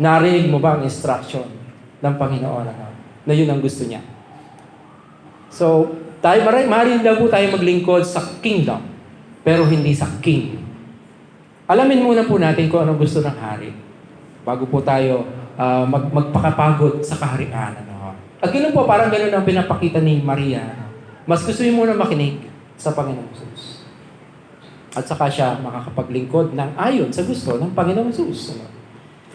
Narinig mo ba ang instruction ng Panginoon ano, na yun ang gusto niya? So, tayo maray, maaaring daw po tayo maglingkod sa kingdom, pero hindi sa king. Alamin muna po natin kung anong gusto ng hari bago po tayo ah, mag, magpakapagod sa kaharian. Ano. At ganoon po, parang ganoon ang pinapakita ni Maria. Ano. Mas gusto niyo muna makinig sa Panginoong Jesus. At saka siya makakapaglingkod ng ayon sa gusto ng Panginoong Jesus. Ano.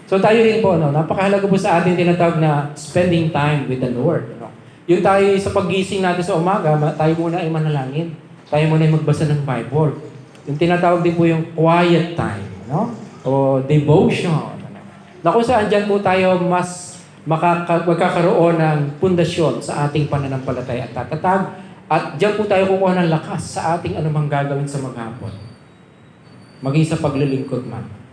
So tayo rin po, no, napakahalaga po sa atin tinatawag na spending time with the Lord. Ano. Yung tayo sa paggising natin sa umaga, ma- tayo muna ay manalangin. Tayo muna ay magbasa ng Bible. Yung tinatawag din po yung quiet time, no? O devotion. Ano? Na kung saan dyan po tayo mas makaka, magkakaroon ng pundasyon sa ating pananampalataya at tatatag. At dyan po tayo kukuha ng lakas sa ating anumang gagawin sa maghapon. Maging sa paglilingkod man.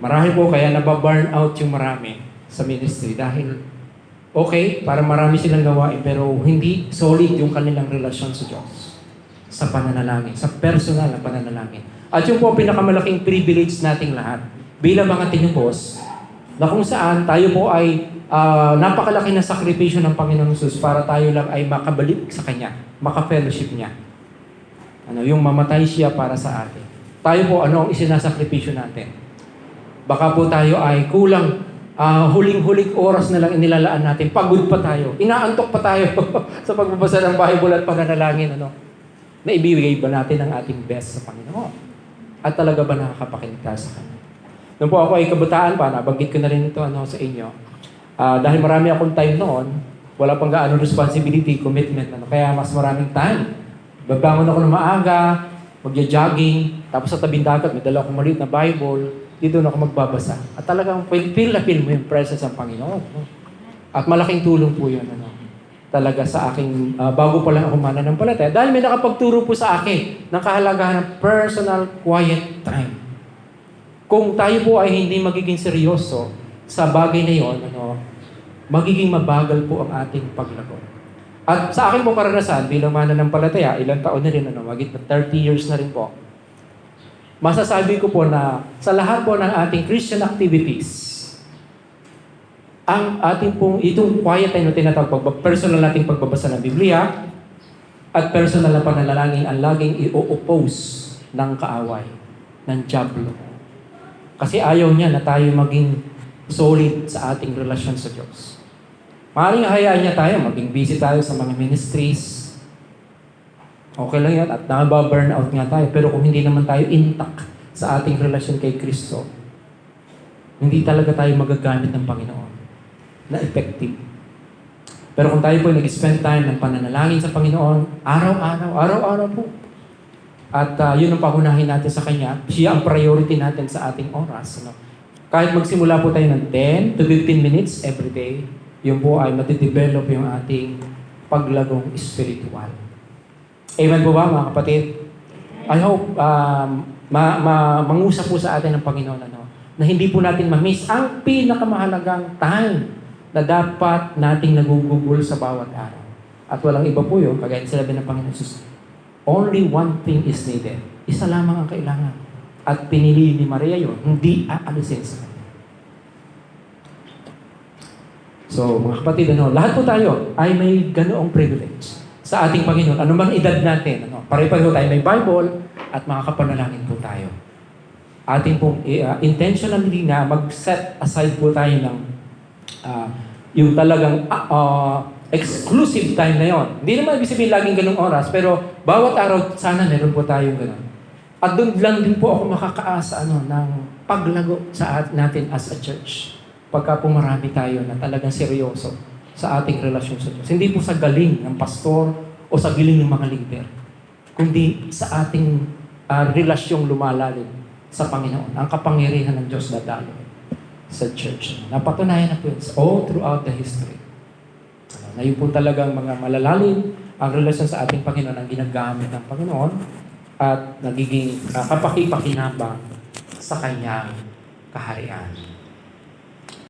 Marahil po kaya nababurn out yung marami sa ministry dahil okay, para marami silang gawain pero hindi solid yung kanilang relasyon sa Diyos. Sa pananalangin, sa personal na pananalangin. At yung po ang pinakamalaking privilege nating lahat bilang mga tinubos na kung saan tayo po ay ah, napakalaki na sakripisyo ng Panginoong Jesus para tayo lang ay makabalik sa Kanya, maka-fellowship niya. Ano, yung mamatay siya para sa atin. Tayo po, ano ang isinasakripisyo natin? Baka po tayo ay kulang ah, huling-huling oras na lang inilalaan natin. Pagod pa tayo. Inaantok pa tayo sa pagbabasa ng Bible at pananalangin. Ano? Na ibibigay ba natin ang ating best sa Panginoon? At talaga ba nakakapakinig tayo sa Kanya? Nung po ako ay kabataan pa, nabanggit ko na rin ito ano, sa inyo. Ah, dahil marami akong time noon, wala pang gaano responsibility, commitment. Ano, kaya mas maraming time. Babangon ako ng maaga, magja-jogging, tapos sa tabing dagat, may dala akong maliit na Bible, dito na ako magbabasa. At talagang feel, feel na feel mo yung presence ng Panginoon. No? At malaking tulong po yun. Ano? Talaga sa aking, ah, bago pa lang ako mananampalataya. Dahil may nakapagturo po sa akin ng kahalagahan ng personal quiet time. Kung tayo po ay hindi magiging seryoso sa bagay na yon, ano, magiging mabagal po ang ating paglago. At sa akin po karanasan, bilang mananampalataya, ilang taon na rin, ano, magit na 30 years na rin po, masasabi ko po na sa lahat po ng ating Christian activities, ang ating pong, itong quiet time na tinatawag, pagba- personal nating pagbabasa ng Biblia, at personal na pananalangin ang laging i-oppose ng kaaway, ng Diablo. Kasi ayaw niya na tayo maging solid sa ating relasyon sa Diyos. Maaaring hayaan niya tayo, maging busy tayo sa mga ministries. Okay lang yan at nakaba-burnout nga tayo. Pero kung hindi naman tayo intact sa ating relasyon kay Kristo, hindi talaga tayo magagamit ng Panginoon na effective. Pero kung tayo po ay nag-spend time ng pananalangin sa Panginoon, araw-araw, araw-araw po. At ah, yun ang pahunahin natin sa Kanya. Siya ang priority natin sa ating oras. Ano? Kahit magsimula po tayo ng 10 to 15 minutes every day, yun po ay matidevelop yung ating paglagong spiritual. Amen po ba mga kapatid? I hope um, ma, ma, mangusap po sa atin ng Panginoon ano, na hindi po natin ma-miss ang pinakamahalagang time na dapat nating nagugugol sa bawat araw. At walang iba po yun, kagaya sinabi ng Panginoon Jesus, only one thing is needed. Isa lamang ang kailangan. At pinili ni Maria yun, hindi aalisin sa. So, mga kapatid, ano, lahat po tayo ay may ganoong privilege sa ating Panginoon. Ano mang edad natin, ano, pare-pareho tayo may Bible at makakapanalangin po tayo. Ating pong uh, intentionally na mag-set aside po tayo ng ah, yung talagang ah, ah, exclusive time na yon. Hindi naman ibig sabihin laging ganung oras, pero bawat araw sana meron po tayong ganun. At doon lang din po ako makakaasa ano, ng paglago sa at natin as a church. Pagka po marami tayo na talagang seryoso sa ating relasyon sa Diyos. Hindi po sa galing ng pastor o sa galing ng mga leader, kundi sa ating ah, relasyong lumalalim sa Panginoon. Ang kapangyarihan ng Diyos dadalo sa church. Napatunayan na po yun all throughout the history. Ano, Na yun po talagang mga malalalim ang relasyon sa ating Panginoon ang ginagamit ng Panginoon at nagiging uh, kapakipakinabang sa kanyang kaharian.